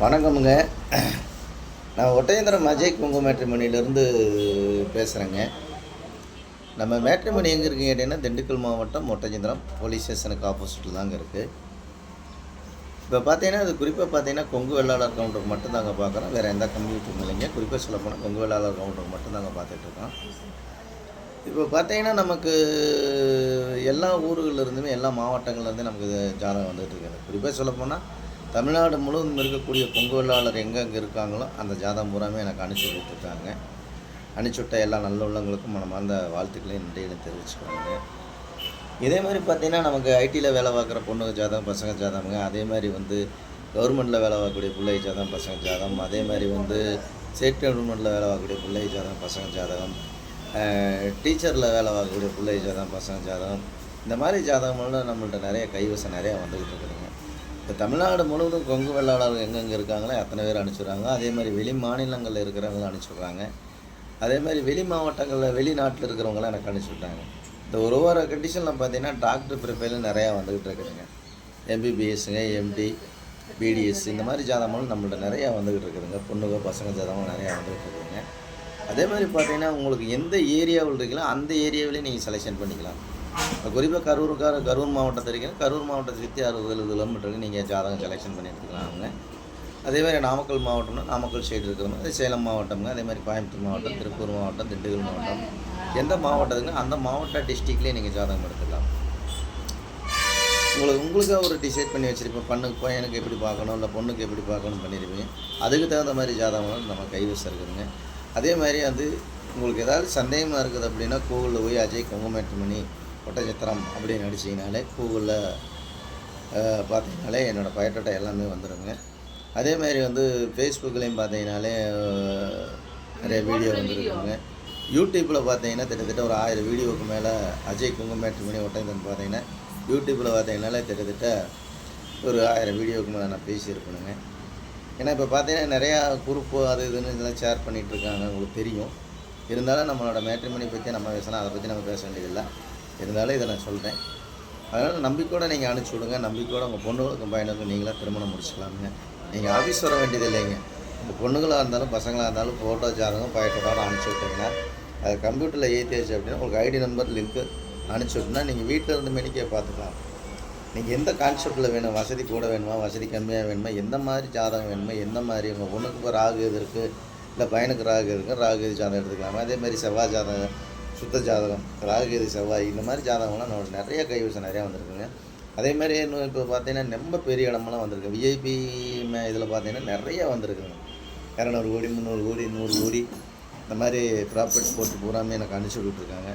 வணக்கமுங்க. நான் ஒட்டயந்திரம் அஜய் குங்கு மேட்ரிமணிலேருந்து பேசுகிறேங்க நம்ம மேட்ரிமணி எங்கே இருக்குங்க கேட்டிங்கன்னா திண்டுக்கல் மாவட்டம் ஒட்டயந்திரம் போலீஸ் ஸ்டேஷனுக்கு ஆப்போசிட்டில் தாங்க இருக்குது இப்போ பார்த்தீங்கன்னா அது குறிப்பாக பார்த்தீங்கன்னா கொங்கு வெள்ளாளர் கவுண்டருக்கு மட்டும்தாங்க பார்க்குறோம் வேறு எந்த கம்யூனிட்டியும் இல்லைங்க. குறிப்பாக சொல்ல போனால் கொங்கு வெள்ளாளர் கவுண்டருக்கு மட்டும்தாங்க பார்த்துட்ருக்கோம் இப்போ பார்த்தீங்கன்னா நமக்கு எல்லா ஊர்களிலிருந்துமே எல்லா மாவட்டங்கள்லேருந்தும் நமக்கு ஜாதகம் வந்துகிட்டு இருக்குது குறிப்பாக சொல்ல போனால் தமிழ்நாடு முழுவதும் இருக்கக்கூடிய பொங்கு வெள்ளாளர் எங்கெங்கே இருக்காங்களோ அந்த ஜாதகம் பூராமே எனக்கு அனுப்பிச்சி விட்டுருக்காங்க அனுப்பிச்சு விட்ட எல்லா நல்ல உள்ளவங்களுக்கும் மனமார்ந்த வாழ்த்துக்களையும் நன்றிகளை தெரிவிச்சுக்கிறாங்க இதே மாதிரி பார்த்தீங்கன்னா நமக்கு ஐடியில் வேலை பார்க்குற பொண்ணுங்க ஜாதகம் பசங்க ஜாதகங்க அதே மாதிரி வந்து கவர்மெண்ட்டில் வேலை பார்க்கக்கூடிய பிள்ளை ஜாதகம் பசங்க ஜாதகம் அதே மாதிரி வந்து ஸ்டேட் கவர்மெண்ட்டில் வேலை பார்க்கக்கூடிய பிள்ளை ஜாதகம் பசங்க ஜாதகம் டீச்சரில் வேலை பார்க்கக்கூடிய பிள்ளை ஜாதகம் பசங்க ஜாதகம் இந்த மாதிரி ஜாதகமெல்லாம் நம்மள்ட்ட நிறைய கைவசம் நிறையா வந்துக்கிட்டு இருக்குதுங்க. இப்போ தமிழ்நாடு முழுவதும் கொங்கு வெள்ளாளர்கள் எங்கெங்கே இருக்காங்களோ அத்தனை பேர் அனுப்பிச்சுடுறாங்க. அதே மாதிரி வெளி மாநிலங்களில் இருக்கிறவங்களும் அனுப்பிச்சுட்றாங்க. அதே மாதிரி வெளி மாவட்டங்களில் வெளிநாட்டில் இருக்கிறவங்களாம் எனக்கு அனுப்பிச்சுட்டாங்க. இந்த ஒரு வார கண்டிஷனில் பார்த்தீங்கன்னா டாக்டர் ப்ரிப்பேரில் நிறையா வந்துக்கிட்டு இருக்குதுங்க. எம்பிபிஎஸ்ஸுங்க எம்டி பிடிஎஸ் இந்த மாதிரி ஜாதகங்களும் நம்மள்ட்ட நிறையா வந்துக்கிட்டு இருக்குதுங்க. பொண்ணுங்க பசங்க ஜாதகம் நிறையா வந்துக்கிட்டு இருக்குதுங்க. அதே மாதிரி பார்த்தீங்கன்னா உங்களுக்கு எந்த ஏரியாவில் இருக்கீங்களோ அந்த ஏரியாவிலே நீங்கள் செலெக்ஷன் பண்ணிக்கலாம். குறிப்பாக கரூருக்கார கரூர் மாவட்டத்தை இருக்கீங்க கரூர் மாவட்டத்தை சுற்றி அறுபது எழுபது கிலோமீட்டருக்கு நீங்கள் ஜாதகம் செலெக்ஷன் பண்ணி எடுத்துக்கலாம் அவங்க? அதே மாதிரி நாமக்கல் மாவட்டம்னா நாமக்கல் சைடு இருக்கிறவங்க அதே சேலம் மாவட்டம்ங்க அதே மாதிரி கோயம்புத்தூர் மாவட்டம் திருப்பூர் மாவட்டம் திண்டுக்கல் மாவட்டம். எந்த மாவட்டத்துக்கு அந்த மாவட்ட டிஸ்ட்ரிக்ட்லேயே நீங்கள் ஜாதகம் எடுத்துக்கலாம். உங்களுக்கு உங்களுக்காக ஒரு டிசைட் பண்ணி வச்சுருப்பேன் பண்ணுக்கு பையனுக்கு எப்படி பார்க்கணும் இல்லை பொண்ணுக்கு எப்படி பார்க்கணும் பண்ணியிருப்பீங்க அதுக்கு தகுந்த மாதிரி ஜாதகம் நம்ம கைவசம் இருக்குதுங்க. அதே மாதிரி வந்து உங்களுக்கு ஏதாவது சந்தேகமாக இருக்குது அப்படின்னா கூகுளில் போய் அஜய் குங்குமேட்டுமணி ஒட்டச்சத்திரம் அப்படின்னு அடிச்சிங்கனாலே கூகுளில் பார்த்தீங்கனாலே என்னோடய பயோட்டோட்டா எல்லாமே வந்துடுங்க அதே மாதிரி வந்து ஃபேஸ்புக்லேயும் பார்த்தீங்கனாலே நிறைய வீடியோ வந்துருக்குங்க. யூடியூப்பில் பார்த்தீங்கன்னா கிட்டத்தட்ட ஒரு ஆயிரம் வீடியோவுக்கு மேலே அஜய் குங்குமேட்டுமணி ஒட்டச்சத்திரம் பார்த்தீங்கன்னா யூடியூப்பில் பார்த்தீங்கனாலே கிட்டத்தட்ட ஒரு ஆயிரம் வீடியோவுக்கு மேலே நான் பேசியிருப்பேனுங்க ஏன்னா இப்போ பார்த்தீங்கன்னா நிறையா குரூப்பு அது இதுன்னு இதெல்லாம் ஷேர் பண்ணிகிட்டு இருக்காங்க உங்களுக்கு தெரியும். இருந்தாலும் நம்மளோட மேட்ரிமணி பற்றி நம்ம பேசலாம் அதை பற்றி நம்ம பேச வேண்டியதில்லை. இருந்தாலும் இதை நான் சொல்கிறேன் அதனால் நம்பிக்கையோடு நீங்கள் அனுப்பிச்சி விடுங்க. நம்பிக்கையோடு உங்கள் பொண்ணுகளுக்கும் பையனுக்கும் நீங்களாக திருமணம் முடிச்சுக்கலாமுங்க. நீங்கள் ஆஃபீஸ் வர வேண்டியது இல்லைங்க. உங்கள் பொண்ணுங்களாக இருந்தாலும் பசங்களாக இருந்தாலும் ஃபோட்டோ ஜாதகம் பயட்டோட அனுப்பிச்சி விட்டிங்கன்னா அது கம்ப்யூட்டரில் ஏற்றியாச்சு அப்படின்னா உங்களுக்கு ஐடி நம்பர் லிங்க்கு அனுப்பிச்சி விட்டுனா நீங்கள் வீட்டில் இருந்து மெனிக்கே பார்த்துக்கலாம். நீங்கள் எந்த கான்செப்டில் வேணும்? வசதி கூட வேணுமா? வசதி கம்மியாக வேணுமா? எந்த மாதிரி ஜாதகம் வேணுமா? எந்த மாதிரி? உங்கள் பொண்ணுக்கு இப்போ ராகு இது இருக்குது இல்லை பையனுக்கு ராகு இருக்குது ராகு ஜாதகம் எடுத்துக்கலாமா? அதேமாதிரி செவ்வாய் ஜாதகம். சுத்த ஜாதகம் ராகுகேது செவ்வாய் இந்த மாதிரி ஜாதகம்லாம் நம்ம நிறைய கைவசம் நிறையா வந்திருக்குங்க. அதே மாதிரி இன்னும் இப்போ பார்த்தீங்கன்னா ரொம்ப பெரிய இடமெல்லாம் வந்திருக்கு. விஐபி இதில் பார்த்தீங்கன்னா நிறைய வந்திருக்குங்க. இரநூறு கோடி முந்நூறு கோடி நூறு கோடி இந்த மாதிரி ப்ராப்பர்ட்டி போட்டு பூராமே எனக்கு அனுப்பிச்சி விட்டுருக்காங்க.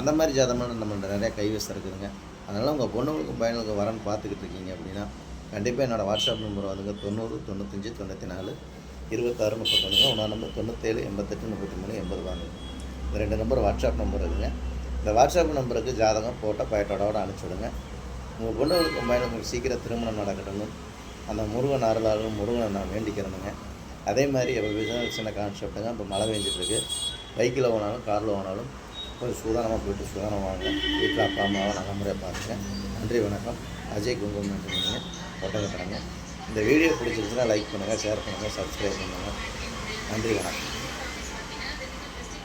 அந்த மாதிரி ஜாதகம்லாம் நம்மள்ட்ட நிறையா கைவசம் இருக்குதுங்க. அதனால் உங்கள் பொண்ணுங்களுக்கும் பையனுக்கும் வரன்னு பார்த்துக்கிட்டு இருக்கீங்க அப்படின்னா கண்டிப்பாக என்னோடய வாட்ஸ்அப் நம்பர் வந்துங்க தொண்ணூறு தொண்ணூத்தஞ்சு தொண்ணூற்றி நாலு இருபத்தாறு முப்பத்தொன்றுங்க உன்னோட நம்பர் தொண்ணூற்றேழு எண்பத்தெட்டு முப்பத்தி மூணு எண்பது வாங்க இந்த ரெண்டு நம்பர் வாட்ஸ்அப் நம்பர் இருக்குங்க. இந்த வாட்ஸ்அப் நம்பருக்கு ஜாதகம் ஃபோட்டோ பயட்டோட அனுப்பிச்சி விடுங்க உங்கள் பொண்ணுகளுக்கு பையனுக்கும் சீக்கிரம் திருமணம் நடக்கணும்னு அந்த முருகன் அருளாலும் முருகனை நான் வேண்டிக்கிறேனுங்க. அதே மாதிரி இப்போ பிஸ்னஸ் சின்ன கான்செப்ட்டுங்க இப்போ மழை பெஞ்சிட்ருக்கு. பைக்கில் போனாலும் காரில் போனாலும் கொஞ்சம் சூதானமாக போயிட்டு சூதானம் வாங்க. வீட்டில் அப்பா அம்மாவை நல்ல முறையாக பாருங்க நன்றி வணக்கம். அஜய் குங்குமம் நீங்கள் ஒட்டகப்படுங்க இந்த வீடியோ பிடிச்சிருச்சுன்னா லைக் பண்ணுங்கள் ஷேர் பண்ணுங்கள் சப்ஸ்கிரைப் பண்ணுங்கள் நன்றி வணக்கம்.